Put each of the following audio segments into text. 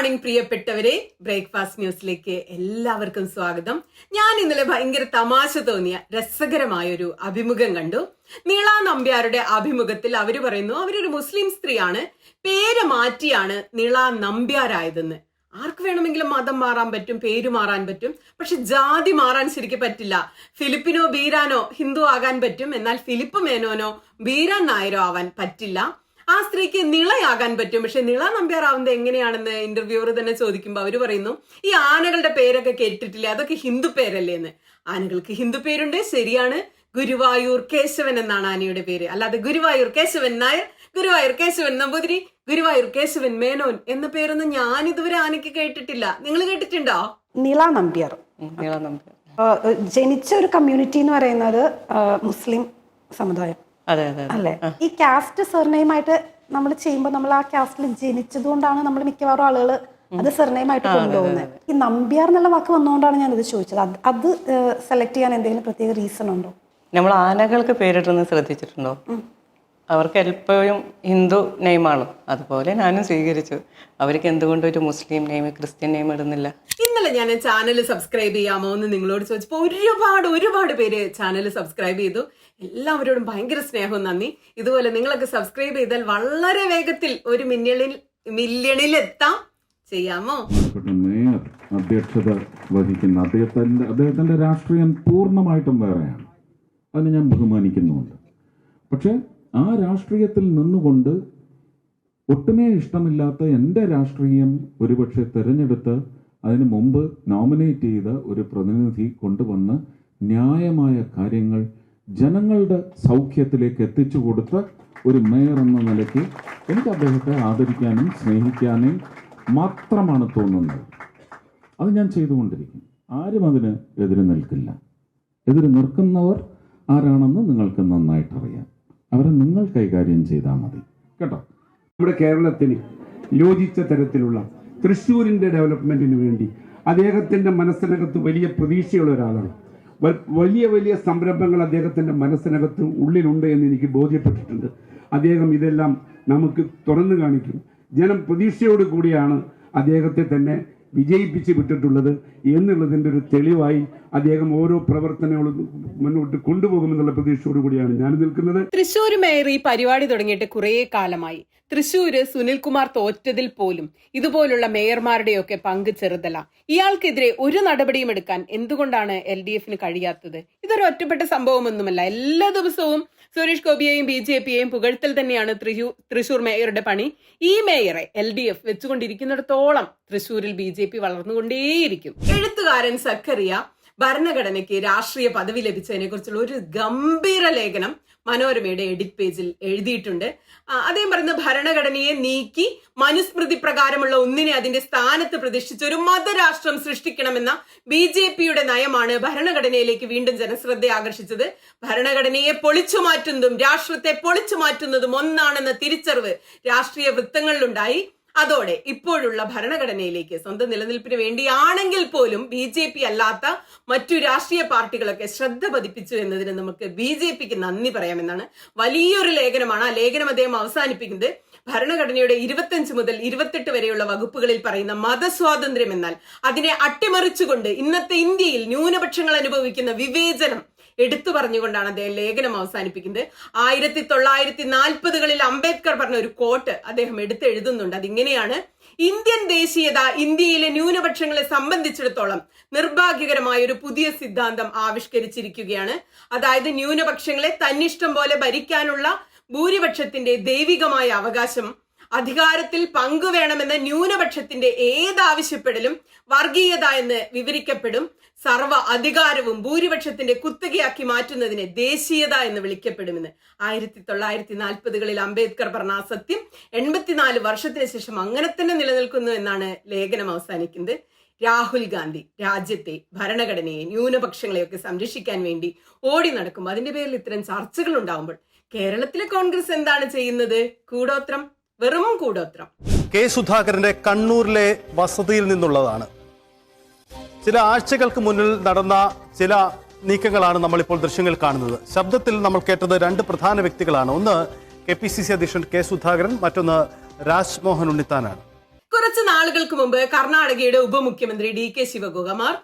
Morning പ്രിയപ്പെട്ടവരെ. Breakfast ന്യൂസിലേക്ക് എല്ലാവർക്കും സ്വാഗതം. ഞാൻ ഇന്നലെ ഭയങ്കര തമാശ തോന്നിയ രസകരമായ ഒരു അഭിമുഖം കണ്ടു. നീള നമ്പ്യാരുടെ അഭിമുഖത്തിൽ അവർ പറയുന്നു അവരൊരു മുസ്ലിം സ്ത്രീയാണ്. പേര് മാറ്റിയാണ് നീള നമ്പ്യാരായതെന്ന്. ആർക്ക് വേണമെങ്കിലും മതം മാറാൻ പറ്റും പേര് മാറാൻ പറ്റും. പക്ഷെ ജാതി മാറാൻ ശരിക്കും പറ്റില്ല. ഫിലിപ്പിനോ ബീരാനോ ഹിന്ദു ആകാൻ പറ്റും. എന്നാൽ ഫിലിപ്പ് മേനോനോ ബീരാൻ നായരോ ആവാൻ പറ്റില്ല. ആ സ്ത്രീക്ക് നിളയാകാൻ പറ്റും. പക്ഷെ നിള നമ്പ്യാറാവുന്നത് എങ്ങനെയാണെന്ന് ഇന്റർവ്യൂവർ തന്നെ ചോദിക്കുമ്പോൾ അവർ പറയുന്നു ഈ ആനകളുടെ പേരൊക്കെ കേട്ടിട്ടില്ലേ? അതൊക്കെ ഹിന്ദു പേരല്ലേ? എന്ന്. ആനകൾക്ക് ഹിന്ദു പേരുണ്ട്. ശരിയാണ്. ഗുരുവായൂർ കേശവൻ എന്നാണ് ആനയുടെ പേര്. അല്ലാതെ ഗുരുവായൂർ കേശവൻ നായർ ഗുരുവായൂർ കേശവൻ നമ്പൂതിരി ഗുരുവായൂർ കേശവൻ മേനോൻ എന്ന പേരൊന്നും ഞാൻ ഇതുവരെ ആനയ്ക്ക് കേട്ടിട്ടില്ല. നിങ്ങൾ കേട്ടിട്ടുണ്ടോ? നീള നമ്പ്യാർ. നീളം നമ്പ്യാർ. ജനിച്ച ഒരു കമ്മ്യൂണിറ്റി എന്ന് പറയുന്നത് മുസ്ലിം സമുദായം. അല്ലേ? ഈ കാസ്റ്റ് സെർനെയിമായിട്ട് നമ്മൾ ചെയ്യുമ്പോൾ നമ്മൾ ആ കാസ്റ്റിൽ ജനിച്ചത് കൊണ്ടാണ് നമ്മൾ മിക്കവാറും ആളുകൾ അത് സെർനെയിമായിട്ട് കൊണ്ടുപോകുന്നത് ഈ നമ്പ്യാർ എന്നുള്ള വാക്ക് വന്നുകൊണ്ടാണ് ഞാൻ ഇത് ചോദിച്ചത്. അത് അത് സെലക്ട് ചെയ്യാൻ എന്തെങ്കിലും പ്രത്യേക റീസൺ ഉണ്ടോ? നമ്മൾ ആനകൾക്ക് പേരിടുന്നത് ശ്രദ്ധിച്ചിട്ടുണ്ടോ? അവർക്ക് എപ്പോഴും ഹിന്ദു നെയിമാണ്. അതുപോലെ ഞാനും സ്വീകരിച്ചു. അവർക്ക് എന്തുകൊണ്ട് ഒരു മുസ്ലിം നെയിം ക്രിസ്ത്യൻ നെയിം ഇടുന്നില്ല? ഇന്നലെ ഞാൻ ചാനൽ സബ്സ്ക്രൈബ് ചെയ്യാമോ എന്ന് നിങ്ങളോട് ചോദിച്ചപ്പോൾ ഒരുപാട് ഒരുപാട് പേര് ചാനൽ സബ്സ്ക്രൈബ് ചെയ്തു. എല്ലാവരോടും ഭയങ്കര സ്നേഹവും നന്ദി. ഇതുപോലെ നിങ്ങളൊക്കെ സബ്സ്ക്രൈബ് ചെയ്താൽ വളരെ വേഗത്തിൽ ഒരു മില്യണിൽ മില്യണിൽ എത്താം. ചെയ്യാമോ? അധ്യക്ഷത വഹിക്കുന്ന അദ്ദേഹത്തിന്റെ അദ്ദേഹത്തിന്റെ രാഷ്ട്രീയം പൂർണമായിട്ടും വേറെയാണ്. അതിനെ ഞാൻ ബഹുമാനിക്കുന്നുണ്ട് പക്ഷേ ആ രാഷ്ട്രീയത്തിൽ നിന്നുകൊണ്ട് ഒട്ടുമേ ഇഷ്ടമില്ലാത്ത എന്റെ രാഷ്ട്രീയം ഒരുപക്ഷെ തിരഞ്ഞെടുത്ത് അതിനു മുമ്പ് നോമിനേറ്റ് ചെയ്ത ഒരു പ്രതിനിധി കൊണ്ടുവന്ന് ന്യായമായ കാര്യങ്ങൾ ജനങ്ങളുടെ സൗഖ്യത്തിലേക്ക് എത്തിച്ചു കൊടുത്ത ഒരു മേയർ എന്ന നിലയ്ക്ക് എനിക്ക് അദ്ദേഹത്തെ ആദരിക്കാനും സ്നേഹിക്കാനും മാത്രമാണ് തോന്നുന്നത്. അത് ഞാൻ ചെയ്തുകൊണ്ടിരിക്കും ആരും അതിന് എതിര് നിൽക്കില്ല. എതിര് നിൽക്കുന്നവർ ആരാണെന്ന് നിങ്ങൾക്ക് നന്നായിട്ട് അറിയാം അവരെ നിങ്ങൾ കൈകാര്യം ചെയ്താൽ മതി. കേട്ടോ? നമ്മുടെ കേരളത്തിന് യോജിച്ച തരത്തിലുള്ള തൃശ്ശൂരിന്റെ ഡെവലപ്മെന്റിന് വേണ്ടി അദ്ദേഹത്തിന്റെ മനസ്സിനകത്ത് വലിയ പ്രതീക്ഷയുള്ള ഒരാളാണ് വലിയ വലിയ സംരംഭങ്ങൾ അദ്ദേഹത്തിന്റെ മനസ്സിനകത്ത് ഉള്ളിലുണ്ട് എന്ന് എനിക്ക് ബോധ്യപ്പെട്ടിട്ടുണ്ട്. അദ്ദേഹം ഇതെല്ലാം നമുക്ക് തുറന്നു കാണിക്കും. ജനം പ്രതീക്ഷയോട് കൂടിയാണ് അദ്ദേഹത്തെ തന്നെ വിജയിപ്പിച്ച് വിട്ടിട്ടുള്ളത് എന്നുള്ളതിന്റെ ഒരു തെളിവായി അദ്ദേഹം ഓരോ പ്രവർത്തനങ്ങളും മുന്നോട്ട് കൊണ്ടുപോകുമെന്നുള്ള പ്രതീക്ഷയോടു കൂടിയാണ് ഞാൻ നിൽക്കുന്നത്. തൃശ്ശൂർ മേയർ ഈ പരിപാടി തുടങ്ങിയിട്ട് കുറേ കാലമായി. തൃശൂര് സുനിൽകുമാർ തോറ്റതിൽ പോലും ഇതുപോലുള്ള മേയർമാരുടെയൊക്കെ പങ്ക് ചെറുതല്ല. ഇയാൾക്കെതിരെ ഒരു നടപടിയും എടുക്കാൻ എന്തുകൊണ്ടാണ് എൽ ഡി എഫിന് കഴിയാത്തത്? ഇതൊരു ഒറ്റപ്പെട്ട സംഭവമൊന്നുമല്ല. എല്ലാ ദിവസവും സുരേഷ് ഗോപിയെയും ബി ജെ പിയെയും പുകഴ്ത്തൽ തന്നെയാണ് തൃശൂർ തൃശൂർ മേയറുടെ പണി. ഈ മേയറെ എൽ ഡി എഫ് വെച്ചുകൊണ്ടിരിക്കുന്നിടത്തോളം തൃശൂരിൽ ബി ജെ പി വളർന്നുകൊണ്ടേയിരിക്കും. എഴുത്തുകാരൻ സക്കറിയ ഭരണഘടനയ്ക്ക് രാഷ്ട്രീയ പദവി ലഭിച്ചതിനെ കുറിച്ചുള്ള ഒരു ഗംഭീര ലേഖനം മനോരമയുടെ എഡിറ്റ് പേജിൽ എഴുതിയിട്ടുണ്ട്. അദ്ദേഹം പറയുന്ന ഭരണഘടനയെ നീക്കി മനുസ്മൃതി പ്രകാരമുള്ള ഒന്നിനെ അതിന്റെ സ്ഥാനത്ത് പ്രതിഷ്ഠിച്ച് ഒരു മതരാഷ്ട്രം സൃഷ്ടിക്കണമെന്ന ബി ജെ പിയുടെ നയമാണ് ഭരണഘടനയിലേക്ക് വീണ്ടും ജനശ്രദ്ധ ആകർഷിച്ചത്. ഭരണഘടനയെ പൊളിച്ചു മാറ്റുന്നതും രാഷ്ട്രത്തെ പൊളിച്ചു മാറ്റുന്നതും ഒന്നാണെന്ന തിരിച്ചറിവ് രാഷ്ട്രീയ വൃത്തങ്ങളിലുണ്ടായി. അതോടെ ഇപ്പോഴുള്ള ഭരണഘടനയിലേക്ക് സ്വന്തം നിലനിൽപ്പിന് വേണ്ടിയാണെങ്കിൽ പോലും ബി ജെ പി അല്ലാത്ത മറ്റു രാഷ്ട്രീയ പാർട്ടികളൊക്കെ ശ്രദ്ധ പതിപ്പിച്ചു എന്നതിന് നമുക്ക് ബി ജെ പിക്ക് നന്ദി പറയാമെന്നാണ് വലിയൊരു ലേഖനമാണ്. ആ ലേഖനം അദ്ദേഹം അവസാനിപ്പിക്കുന്നത്. ഭരണഘടനയുടെ ഇരുപത്തഞ്ച് മുതൽ ഇരുപത്തെട്ട് വരെയുള്ള വകുപ്പുകളിൽ പറയുന്ന മതസ്വാതന്ത്ര്യം എന്നാൽ അതിനെ അട്ടിമറിച്ചുകൊണ്ട് ഇന്നത്തെ ഇന്ത്യയിൽ ന്യൂനപക്ഷങ്ങൾ അനുഭവിക്കുന്ന വിവേചനം എടുത്തു പറഞ്ഞുകൊണ്ടാണ് അദ്ദേഹം ലേഖനം അവസാനിപ്പിക്കുന്നത്. ആയിരത്തി തൊള്ളായിരത്തി നാൽപ്പതുകളിൽ അംബേദ്കർ പറഞ്ഞ ഒരു കോട്ട് അദ്ദേഹം എടുത്തെഴുതുന്നുണ്ട് അതിങ്ങനെയാണ് ഇന്ത്യൻ ദേശീയത ഇന്ത്യയിലെ ന്യൂനപക്ഷങ്ങളെ സംബന്ധിച്ചിടത്തോളം നിർഭാഗ്യകരമായ ഒരു പുതിയ സിദ്ധാന്തം ആവിഷ്കരിച്ചിരിക്കുകയാണ്. അതായത് ന്യൂനപക്ഷങ്ങളെ തന്നിഷ്ടം പോലെ ഭരിക്കാനുള്ള ഭൂരിപക്ഷത്തിന്റെ ദൈവികമായ അവകാശം അധികാരത്തിൽ പങ്കുവേണമെന്ന ന്യൂനപക്ഷത്തിന്റെ ഏതാവശ്യപ്പെടലും വർഗീയത എന്ന് വിവരിക്കപ്പെടും. സർവ അധികാരവും ഭൂരിപക്ഷത്തിന്റെ കുത്തകയാക്കി മാറ്റുന്നതിനെ ദേശീയത എന്ന് വിളിക്കപ്പെടുമെന്ന്. ആയിരത്തി തൊള്ളായിരത്തി നാൽപ്പതുകളിൽ അംബേദ്കർ പറഞ്ഞ ആ സത്യം എൺപത്തിനാല് വർഷത്തിന് ശേഷം അങ്ങനെ തന്നെ നിലനിൽക്കുന്നു എന്നാണ് ലേഖനം അവസാനിക്കുന്നത്. രാഹുൽ ഗാന്ധി രാജ്യത്തെ ഭരണഘടനയെ ന്യൂനപക്ഷങ്ങളെയൊക്കെ സംരക്ഷിക്കാൻ വേണ്ടി ഓടി നടക്കുമ്പോൾ അതിന്റെ പേരിൽ ഇത്തരം ചർച്ചകൾ ഉണ്ടാവുമ്പോൾ കേരളത്തിലെ കോൺഗ്രസ് എന്താണ് ചെയ്യുന്നത്? കൂടോത്രം. വെറും കൂടോത്രം കെ സുധാകരന്റെ കണ്ണൂരിലെ വസതിയിൽ നിന്നുള്ളതാണ്. ചില ആഴ്ചകൾക്ക് മുന്നിൽ നടന്ന ചില നീക്കങ്ങളാണ് നമ്മളിപ്പോൾ ദൃശ്യങ്ങൾ കാണുന്നത്. ശബ്ദത്തിൽ നമ്മൾ കേട്ടത് രണ്ട് പ്രധാന വ്യക്തികളാണ്. ഒന്ന് കെ പി സി സി അധ്യക്ഷൻ കെ സുധാകരൻ മറ്റൊന്ന് രാജ്മോഹൻ ഉണ്ണിത്താനാണ്. കുറച്ച് നാളുകൾക്ക് മുമ്പ് കർണാടകയുടെ ഉപമുഖ്യമന്ത്രി D K Shivakumar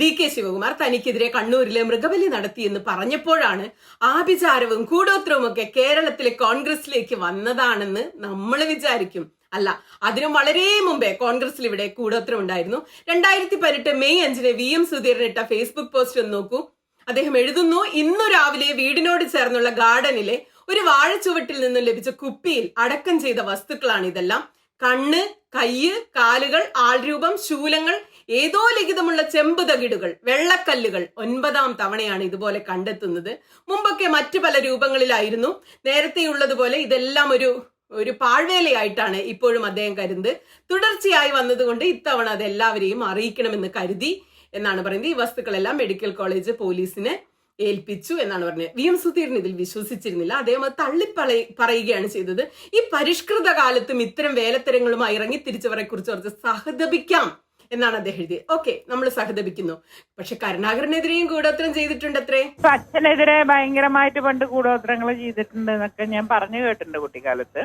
D K Shivakumar തനിക്കെതിരെ കണ്ണൂരിലെ മൃഗബലി നടത്തിയെന്ന് പറഞ്ഞപ്പോഴാണ് ആഭിചാരവും കൂടോത്രവും ഒക്കെ കേരളത്തിലെ കോൺഗ്രസിലേക്ക് വന്നതാണെന്ന് നമ്മൾ വിചാരിക്കും. അല്ല അതിനും വളരെ മുമ്പേ കോൺഗ്രസിൽ ഇവിടെ കൂടോത്രം ഉണ്ടായിരുന്നു. രണ്ടായിരത്തി പതിനെട്ട് മെയ് അഞ്ചിന് വി എം സുധീരൻ ഇട്ട ഫേസ്ബുക്ക് പോസ്റ്റ് ഒന്ന് നോക്കൂ. അദ്ദേഹം എഴുതുന്നു ഇന്നു രാവിലെ വീടിനോട് ചേർന്നുള്ള ഗാർഡനിലെ ഒരു വാഴച്ചുവട്ടിൽ നിന്നും ലഭിച്ച കുപ്പിയിൽ അടക്കം ചെയ്ത വസ്തുക്കളാണ് ഇതെല്ലാം. കണ്ണ് കയ്യ് കാലുകൾ ആൾരൂപം ശൂലങ്ങൾ ഏതോ ലിഖിതമുള്ള ചെമ്പ് തകിടുകൾ വെള്ളക്കല്ലുകൾ ഒൻപതാം തവണയാണ് ഇതുപോലെ കണ്ടെത്തുന്നത്. മുമ്പൊക്കെ മറ്റു പല രൂപങ്ങളിലായിരുന്നു. നേരത്തെയുള്ളതുപോലെ ഇതെല്ലാം ഒരു ഒരു പാഴ്വേലയായിട്ടാണ് ഇപ്പോഴും അദ്ദേഹം കരുതുന്നത്. തുടർച്ചയായി വന്നതുകൊണ്ട് ഇത്തവണ അത് എല്ലാവരെയും അറിയിക്കണമെന്ന് കരുതി എന്നാണ് പറയുന്നത്. ഈ വസ്തുക്കളെല്ലാം മെഡിക്കൽ കോളേജ് പോലീസിന് ഏൽപ്പിച്ചു എന്നാണ് പറഞ്ഞത്. വി. എം. സുധീരൻ ഇതിൽ വിശ്വസിച്ചിരുന്നില്ല. അദ്ദേഹം അത് തള്ളിപ്പറ പറയുകയാണ് ചെയ്തത്. ഈ പരിഷ്കൃത കാലത്തും ഇത്തരം വേലത്തരങ്ങളുമായി ഇറങ്ങി തിരിച്ചവരെ കുറിച്ച് കുറച്ച് സഹതപിക്കാം. എന്നാണ് അദ്ദേഹം എഴുതിയത്. ഓക്കെ നമ്മൾ സഹതപിക്കുന്നു. പക്ഷെ കരുണാകരനെതിരെയും കൂടോത്രം ചെയ്തിട്ടുണ്ട് അത്രേ അച്ഛനെതിരെ ഭയങ്കരമായിട്ട് പണ്ട് കൂടോത്രങ്ങൾ ചെയ്തിട്ടുണ്ട് എന്നൊക്കെ ഞാൻ പറഞ്ഞു കേട്ടിട്ടുണ്ട് കുട്ടിക്കാലത്ത്.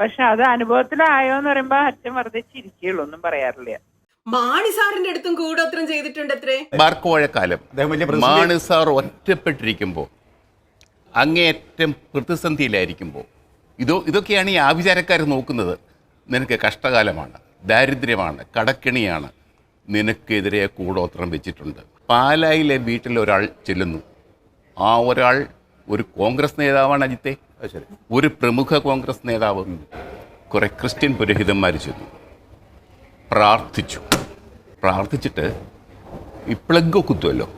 പക്ഷെ അത് അനുഭവത്തിലായോ എന്ന് പറയുമ്പോ അച്ഛൻ വെറുതെ ചിരിക്കുള്ളൂ ഒന്നും പറയാറില്ല. മാണി സാറിന്റെ അടുത്തും കൂടോത്രം ചെയ്തിട്ടുണ്ട് അത്രേ പ്രതിസന്ധി- മാണി സാർ ഒറ്റപ്പെട്ടിരിക്കുമ്പോൾ അങ്ങേയറ്റം പ്രതിസന്ധിയിലായിരിക്കുമ്പോൾ ഇതോ ഇതൊക്കെയാണ് ഈ ആഭിചാരക്കാർ നോക്കുന്നത്. നിനക്ക് കഷ്ടകാലമാണ്. ദാരിദ്ര്യമാണ് കടക്കിണിയാണ്. നിനക്കെതിരെ കൂടോത്രം വെച്ചിട്ടുണ്ട്. പാലായിലെ വീട്ടിൽ ഒരാൾ ചെല്ലുന്നു. ആ ഒരാൾ ഒരു കോൺഗ്രസ് നേതാവാണ് അജിത്തെ. ഒരു പ്രമുഖ കോൺഗ്രസ് നേതാവ്. കുറെ ക്രിസ്ത്യൻ പുരോഹിതന്മാർ ചെന്നു. പ്രാർത്ഥിച്ചു. പ്രാർത്ഥിച്ചിട്ട് ഈ പ്ലഗ് കുത്തുമല്ലോ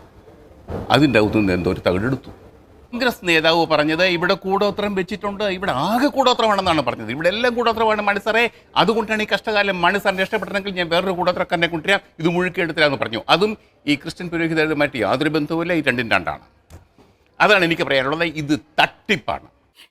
അതിന്റെ അകത്തുനിന്ന് എന്തോ ഒരു തകിടെടുത്തു. കോൺഗ്രസ് നേതാവ് പറഞ്ഞത് ഇവിടെ കൂടോത്രം വെച്ചിട്ടുണ്ട് ഇവിടെ ആകെ കൂടോത്രമാണെന്നാണ് പറഞ്ഞത്. ഇവിടെ എല്ലാം കൂടോത്രമാണ്. മണിസാറേ അതുകൊണ്ടാണ് ഈ കഷ്ടകാലം മണിസാറിന് ഇഷ്ടപ്പെട്ടെങ്കിൽ ഞാൻ വേറൊരു കൂടോത്രക്കാരനെ കൊണ്ടുവരാം. ഇത് മുഴുക്കിയെടുത്തില്ലാന്ന് പറഞ്ഞു. അതും ഈ ക്രിസ്ത്യൻ പുരോഹിതരുമായിട്ട് യാതൊരു ബന്ധവുമില്ല. ഈ രണ്ടും രണ്ടാണ്. അതാണ് എനിക്ക് പറയാനുള്ളത്. ഇത് തട്ടിപ്പാണ്.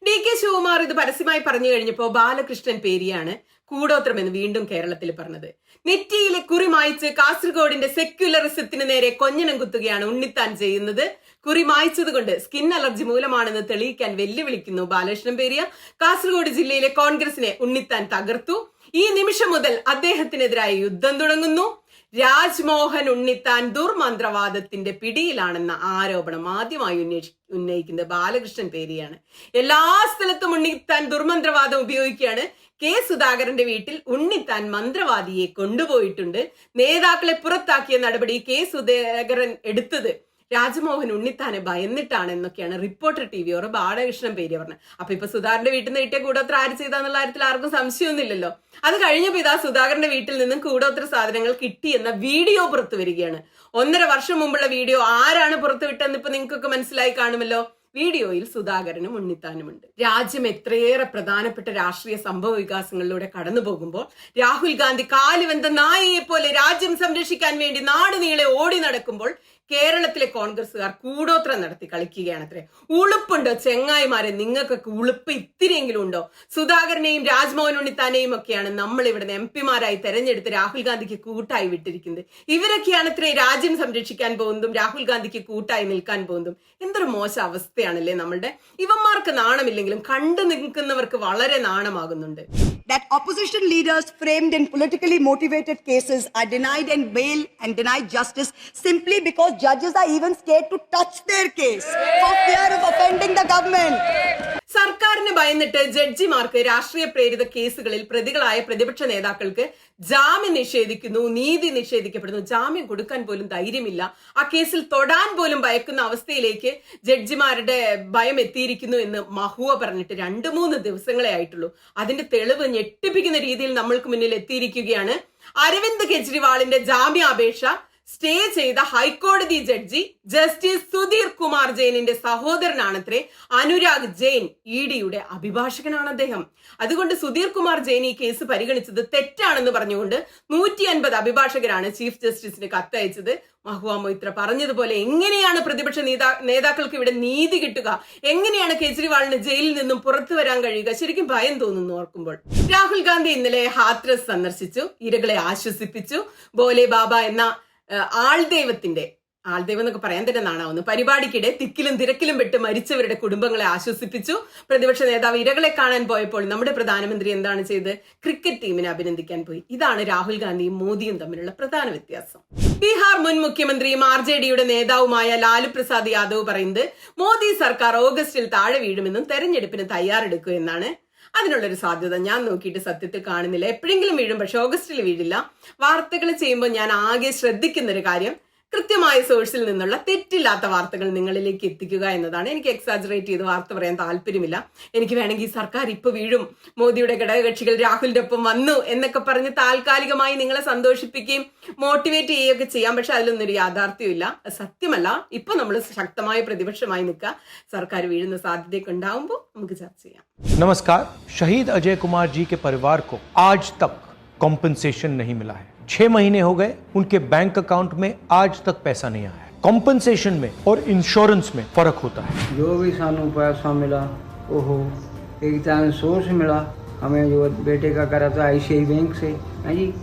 ഡി കെ ശിവകുമാർ ഇത് പരസ്യമായി പറഞ്ഞു കഴിഞ്ഞപ്പോൾ ബാലകൃഷ്ണൻ പേരിയാണ്. കൂടോത്രം എന്ന് വീണ്ടും കേരളത്തിൽ പറഞ്ഞത്. നെറ്റിയിലെ കുറി മായ്ച്ച് കാസർഗോഡിന്റെ സെക്യുലറിസത്തിന് നേരെ കൊഞ്ഞനം കുത്തുകയാണ് ഉണ്ണിത്താൻ ചെയ്യുന്നത്. കുറി മായ്ച്ചതുകൊണ്ട് സ്കിൻ അലർജി മൂലമാണെന്ന് തെളിയിക്കാൻ വെല്ലുവിളിക്കുന്നു ബാലകൃഷ്ണൻ പേരിയ കാസർഗോഡ് ജില്ലയിലെ കോൺഗ്രസിനെ ഉണ്ണിത്താൻ തകർത്തു. ഈ നിമിഷം മുതൽ അദ്ദേഹത്തിനെതിരായ യുദ്ധം തുടങ്ങുന്നു. രാജ്മോഹൻ ഉണ്ണിത്താൻ ദുർമന്ത്രവാദത്തിന്റെ പിടിയിലാണെന്ന ആരോപണം ആദ്യമായി ഉന്നയിച്ച് ഉന്നയിക്കുന്നത് ബാലകൃഷ്ണൻ പേരിയാണ്. എല്ലാ സ്ഥലത്തും ഉണ്ണിത്താൻ ദുർമന്ത്രവാദം ഉപയോഗിക്കുകയാണ്. കെ സുധാകരന്റെ വീട്ടിൽ ഉണ്ണിത്താൻ മന്ത്രവാദിയെ കൊണ്ടുപോയിട്ടുണ്ട്. നേതാക്കളെ പുറത്താക്കിയ നടപടി കെ സുധാകരൻ എടുത്തത് രാജമോഹൻ ഉണ്ണിത്താനെ ഭയന്നിട്ടാണ് എന്നൊക്കെയാണ് റിപ്പോർട്ടർ ടി വിയോറ് ബാലകൃഷ്ണൻ പേര് പറഞ്ഞത്. അപ്പൊ ഇപ്പൊ സുധാകരന്റെ വീട്ടിൽ നിന്ന് കിട്ടിയ കൂടോത്ര ആര് ചെയ്താന്നുള്ള കാര്യത്തിൽ ആർക്കും സംശയമൊന്നുമില്ലല്ലോ. അത് കഴിഞ്ഞപ്പോ ഇതാ സുധാകരന്റെ വീട്ടിൽ നിന്നും കൂടോത്ര സാധനങ്ങൾ കിട്ടി എന്ന വീഡിയോ പുറത്തു വരികയാണ്. ഒന്നര വർഷം മുമ്പുള്ള വീഡിയോ ആരാണ് പുറത്തുവിട്ടെന്ന് ഇപ്പൊ നിങ്ങൾക്കൊക്കെ മനസ്സിലായി കാണുമല്ലോ? വീഡിയോയിൽ സുധാകരനും ഉണ്ണിത്താനുമുണ്ട് രാജ്യം എത്രയേറെ പ്രധാനപ്പെട്ട രാഷ്ട്രീയ സംഭവ വികാസങ്ങളിലൂടെ കടന്നു പോകുമ്പോൾ രാഹുൽ ഗാന്ധി കാലുവെന്ത നായയെ പോലെ രാജ്യം സംരക്ഷിക്കാൻ വേണ്ടി നാട് നീളെ ഓടി നടക്കുമ്പോൾ കേരളത്തിലെ കോൺഗ്രസ്സുകാർ കൂടോത്രം നടത്തി കളിക്കുകയാണ് അത്രേ ഉളുപ്പുണ്ടോ ചെങ്ങായിമാരെ? നിങ്ങൾക്കൊക്കെ ഉളുപ്പ് ഇത്തിരിയെങ്കിലും ഉണ്ടോ? സുധാകരനെയും രാജ്മോഹൻ ഉണ്ണിത്താനെയും ഒക്കെയാണ് നമ്മൾ ഇവിടുന്ന് എം പിമാരായി തെരഞ്ഞെടുത്ത് രാഹുൽ ഗാന്ധിക്ക് കൂട്ടായി വിട്ടിരിക്കുന്നത്. ഇവരൊക്കെയാണ് ഇത്രേ രാജ്യം സംരക്ഷിക്കാൻ പോകുന്നതും രാഹുൽ ഗാന്ധിക്ക് കൂട്ടായി നിൽക്കാൻ പോകുന്നതും. എന്തൊരു മോശ അവസ്ഥയാണല്ലേ നമ്മളുടെ? ഇവന്മാർക്ക് നാണമില്ലെങ്കിലും കണ്ടു നിൽക്കുന്നവർക്ക് വളരെ നാണമാകുന്നുണ്ട്. That opposition leaders framed in politically motivated cases are denied in bail and denied justice simply because judges are even scared to touch their case for fear of offending the government. സർക്കാരിന് ഭയന്നിട്ട് ജഡ്ജിമാർക്ക് രാഷ്ട്രീയ പ്രേരിത കേസുകളിൽ പ്രതികളായ പ്രതിപക്ഷ നേതാക്കൾക്ക് ജാമ്യം നിഷേധിക്കുന്നു നീതി നിഷേധിക്കപ്പെടുന്നു. ജാമ്യം കൊടുക്കാൻ പോലും ധൈര്യമില്ല. ആ കേസിൽ തൊടാൻ പോലും ഭയക്കുന്ന അവസ്ഥയിലേക്ക് ജഡ്ജിമാരുടെ ഭയം എത്തിയിരിക്കുന്നു എന്ന് മഹുവ പറഞ്ഞിട്ട് രണ്ടു മൂന്ന് ദിവസങ്ങളെ ആയിട്ടുള്ളൂ. അതിന്റെ തെളിവ് ഞെട്ടിപ്പിക്കുന്ന രീതിയിൽ നമ്മൾക്ക് മുന്നിൽ എത്തിയിരിക്കുകയാണ്. അരവിന്ദ് കെജ്രിവാളിന്റെ ജാമ്യാപേക്ഷ സ്റ്റേ ചെയ്ത ഹൈക്കോടതി ജഡ്ജി ജസ്റ്റിസ് സുധീർ കുമാർ ജെയിനിന്റെ സഹോദരനാണത്രേ അനുരാഗ് ജെയിൻ ഇ ഡിയുടെ അഭിഭാഷകനാണ് അദ്ദേഹം. അതുകൊണ്ട് സുധീർ കുമാർ ജെയിൻ ഈ കേസ് പരിഗണിച്ചത് തെറ്റാണെന്ന് പറഞ്ഞുകൊണ്ട് നൂറ്റി അൻപത് അഭിഭാഷകരാണ് ചീഫ് ജസ്റ്റിസിന് കത്തയച്ചത്. മഹുവ മൊയ്ത്ര പറഞ്ഞതുപോലെ എങ്ങനെയാണ് പ്രതിപക്ഷ നേതാ നേതാക്കൾക്ക് ഇവിടെ നീതി കിട്ടുക? എങ്ങനെയാണ് കേജ്രിവാളിന് ജയിലിൽ നിന്നും പുറത്തു വരാൻ കഴിയുക? ശരിക്കും ഭയം തോന്നുന്നു ഓർക്കുമ്പോൾ. രാഹുൽ ഗാന്ധി ഇന്നലെ ഹാത്രസ് സന്ദർശിച്ചു ഇരകളെ ആശ്വസിപ്പിച്ചു. ബോലെ ബാബ എന്ന ആൾദൈവത്തിന്റെ ആൾദൈവം എന്നൊക്കെ പറയാൻ തന്നെ നാണാവുന്നു. പരിപാടിക്കിടെ തിക്കിലും തിരക്കിലും പെട്ട് മരിച്ചവരുടെ കുടുംബങ്ങളെ ആശ്വസിപ്പിച്ചു. പ്രതിപക്ഷ നേതാവ് ഇരകളെ കാണാൻ പോയപ്പോൾ നമ്മുടെ പ്രധാനമന്ത്രി എന്താണ് ചെയ്തത് ക്രിക്കറ്റ് ടീമിനെ അഭിനന്ദിക്കാൻ പോയി. ഇതാണ് രാഹുൽ ഗാന്ധിയും മോദിയും തമ്മിലുള്ള പ്രധാന വ്യത്യാസം. ബീഹാർ മുൻ മുഖ്യമന്ത്രിയും ആർ ജെ ഡിയുടെ നേതാവുമായ ലാലു പ്രസാദ് യാദവ് പറയുന്നത് മോദി സർക്കാർ ഓഗസ്റ്റിൽ താഴെ വീഴുമെന്നും തെരഞ്ഞെടുപ്പിന് തയ്യാറെടുക്കൂ എന്നാണ് അതിനുള്ളൊരു സാധ്യത ഞാൻ നോക്കിയിട്ട് സത്യത്തിൽ കാണുന്നില്ല. എപ്പോഴെങ്കിലും വീഴും പക്ഷെ ഓഗസ്റ്റിൽ വീഴില്ല. വാർത്തകൾ ചെയ്യുമ്പോൾ ഞാൻ ആകെ ശ്രദ്ധിക്കുന്നൊരു കാര്യം കൃത്യമായ സോഴ്സിൽ നിന്നുള്ള തെറ്റില്ലാത്ത വാർത്തകൾ നിങ്ങളിലേക്ക് എത്തിക്കുക എന്നതാണ് എനിക്ക് എക്സാജറേറ്റ് ചെയ്ത് വാർത്ത പറയാൻ താല്പര്യമില്ല എനിക്ക് വേണമെങ്കിൽ സർക്കാർ ഇപ്പൊ വീഴും മോദിയുടെ ഘടകകക്ഷികൾ രാഹുലിന്റെ ഒപ്പം വന്നു എന്നൊക്കെ പറഞ്ഞ് താൽക്കാലികമായി നിങ്ങളെ സന്തോഷിപ്പിക്കുകയും മോട്ടിവേറ്റ് ചെയ്യുകയൊക്കെ ചെയ്യാം പക്ഷെ അതിലൊന്നും ഒരു യാഥാർത്ഥ്യമില്ല അത് സത്യമല്ല ഇപ്പൊ നമ്മൾ ശക്തമായ പ്രതിപക്ഷമായി നിൽക്കുക സർക്കാർ വീഴുന്ന സാധ്യതയൊക്കെ ഉണ്ടാവുമ്പോൾ നമുക്ക് ചർച്ച ചെയ്യാം नमस्कार शहीद अजय कुमार जी के परिवार को आज तक कॉम्पनसेशन नहीं मिला है छह महीने हो गए उनके बैंक अकाउंट में आज तक पैसा नहीं आया। है कॉम्पनसेशन में और इंश्योरेंस में फ़र्क होता है। जो भी सानू पैसा मिला ओहो एक टाइम सोर्स मिला हमें जो बेटे का करा था आई बैंक से है जी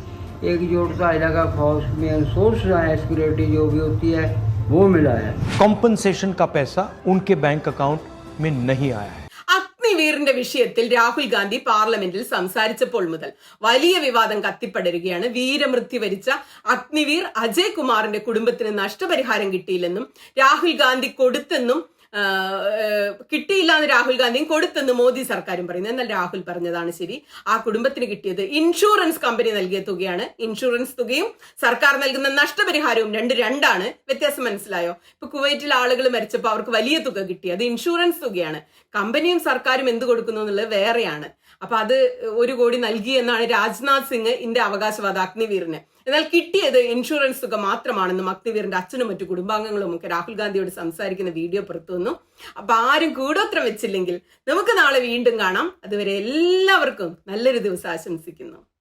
एक जोड़ जोड़ता इलाका फौज में सोर्स है सिक्योरिटी जो भी होती है वो मिला है। कॉम्पनसेशन का पैसा उनके बैंक अकाउंट में नहीं आया है। അഗ്നിവീറിന്റെ വിഷയത്തിൽ രാഹുൽ ഗാന്ധി പാർലമെന്റിൽ സംസാരിച്ചപ്പോൾ മുതൽ വലിയ വിവാദം കത്തിപ്പടരുകയാണ്. വീരമൃത്യു വരിച്ച അഗ്നിവീർ അജയ് കുമാറിന്റെ കുടുംബത്തിന് നഷ്ടപരിഹാരം കിട്ടിയില്ലെന്നും രാഹുൽ ഗാന്ധി കൊടുത്തെന്നും കിട്ടിയില്ല എന്ന് രാഹുൽ ഗാന്ധിയും കൊടുത്തെന്ന് മോദി സർക്കാരും പറയുന്നു. എന്നാൽ രാഹുൽ പറഞ്ഞതാണ് ശരി. ആ കുടുംബത്തിന് കിട്ടിയത് ഇൻഷുറൻസ് കമ്പനി നൽകിയ തുകയാണ്. ഇൻഷുറൻസ് തുകയും സർക്കാർ നൽകുന്ന നഷ്ടപരിഹാരവും രണ്ട് രണ്ടാണ്. വ്യത്യാസം മനസ്സിലായോ? ഇപ്പൊ കുവൈറ്റിലെ ആളുകൾ മരിച്ചപ്പോൾ അവർക്ക് വലിയ തുക കിട്ടി. അത് ഇൻഷുറൻസ് തുകയാണ്. കമ്പനിയും സർക്കാരും എന്ത് കൊടുക്കുന്നു എന്നുള്ളത് വേറെയാണ്. അപ്പൊ അത് ഒരു കോടി നൽകി എന്നാണ് രാജ്നാഥ് സിംഗ് ഇന്റെ അവകാശവാദ അഗ്നിവീറിന്. എന്നാൽ കിട്ടിയത് ഇൻഷുറൻസ് തുക മാത്രമാണെന്നും മക്തിവീറിന്റെ അച്ഛനും മറ്റു കുടുംബാംഗങ്ങളും ഒക്കെ രാഹുൽ ഗാന്ധിയോട് സംസാരിക്കുന്ന വീഡിയോ പുറത്തു വന്നു. അപ്പൊ ആരും കൂടോത്രം വെച്ചില്ലെങ്കിൽ നമുക്ക് നാളെ വീണ്ടും കാണാം. അതുവരെ എല്ലാവർക്കും നല്ലൊരു ദിവസം ആശംസിക്കുന്നു.